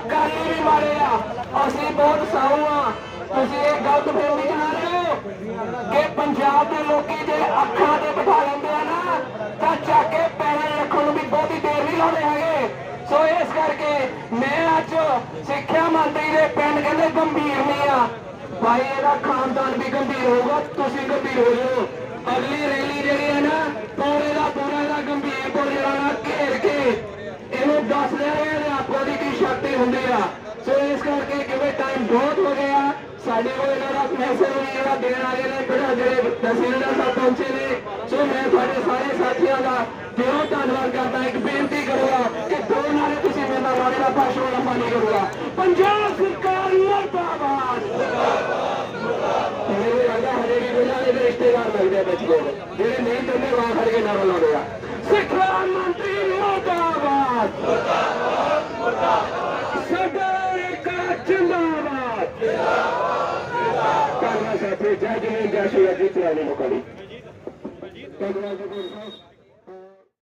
ਅਕਾਲੀ ਵੀ ਮਾਰੇ ਆ ਅਸੀਂ ਬਹੁਤ ਸਾਊ ਆ। ਤੁਸੀਂ ਇਹ ਗਲਤ ਫਹਿਮੀ ਚ ਨਾ ਰਹੋ ਕਿ ਪੰਜਾਬ ਦੇ ਲੋਕੀ ਜੇ ਅੱਖਾਂ ਤੇ ਬਿਠਾ ਲੈਂਦੇ ਆ ਨਾ, ਤਾਂ ਚੱਕ ਕੇ ਪੈਰਾਂ ਰੱਖਣ ਨੂੰ ਵੀ ਬਹੁਤੀ ਦੇਰ ਨਹੀਂ ਲਾਉਂਦੇ ਹੈਗੇ। ਸੋ ਇਸ ਕਰਕੇ ਮੈਂ ਅੱਜ ਸਿੱਖਿਆ ਮੰਤਰੀ ਦੇ ਪਿੰਡ ਕਹਿੰਦੇ ਗੰਭੀਰ ਨਹੀਂ ਆ। ਭਾਈ, ਇਹਦਾ ਖਾਨਦਾਨ ਵੀ ਗੰਭੀਰ ਹੋਊਗਾ, ਤੁਸੀਂ ਗੰਭੀਰ ਹੋ ਜਾਓ। ਅਗਲੀ ਰੈਲੀ ਜਿਹੜੀ ਹੈ ਨਾ ਪੂਰੇ ਦਾ ਪੂਰਾ ਦਾ ਗੰਭੀਰ ਕੋਲ ਜਿਹੜਾ ਘੇਰ ਕੇ ਇਹਨੂੰ ਦੱਸ ਰਿਹਾ ਹੈ ਆਪੋ ਦੀ ਕੀ ਸ਼ਕਤੀ ਹੁੰਦੀ ਆ। ਸੋ ਇਸ ਕਰਕੇ ਕਿਵੇਂ ਟਾਈਮ ਬਹੁਤ ਹੋ ਗਿਆ। ਸਾਡੇ ਕੋਲ ਇਹਨਾਂ ਦਾ ਮੈਸੇਜ ਜਿਹੜਾ ਦੇਣ ਆ ਨੇ, ਬੜਾ ਜਿਹੜੇ ਤਹਿਸੀਲਦਾਰ ਸਾਹਿਬ ਪਹੁੰਚੇ ਨੇ। ਸੋ ਮੈਂ ਤੁਹਾਡੇ ਸਾਰੇ ਸਾਥੀਆਂ ਦਾ ਦਿਲੋਂ ਧੰਨਵਾਦ ਕਰਦਾ। ਇੱਕ ਬੇਨਤੀ ਕਰੂੰਗਾ ਕਿ ਦੋ ਨਾਰੇ ਤੁਸੀਂ ਮੇਰੇ ਨਾਲ ਦਾ ਭਾਸ਼ਣ ਲੰਬਾ ਨਹੀਂ ਕਰੂਗਾ। ਪੰਜਾਬ ਸਰਕਾਰ ਮਰਦਾਬਾਦ। ਮੇਰੇ ਲੱਗਦਾ ਹਰੇ ਵੀ ਉਹਨਾਂ ਦੇ ਰਿਸ਼ਤੇਦਾਰ ਲੱਗਦੇ ਆ ਵਿੱਚ ਜਿਹੜੇ ਨਹੀਂ ਦਿੰਦੇ ਵਾਹ ਖੜ ਕੇ ਨਾਰਾ ਲਾਉਂਦੇ ਆ। ਸਿੱਖਿਆ ਮੰਤਰੀ ਮੁਰਦਾਬਾਦ। ਸਾਡਾ ਇੱਕ ਜਿੰਦਾਬਾਦ ਧੰਨਵਾਦ ਸਾਥੀ ਜੈ ਜੀਵਨ ਜੈ ਸ਼੍ਰੀ ਅਜੀਤ ਰਾਣੀ ਮੁਕੜੀ ਧੰਨਵਾਦ ਜੀ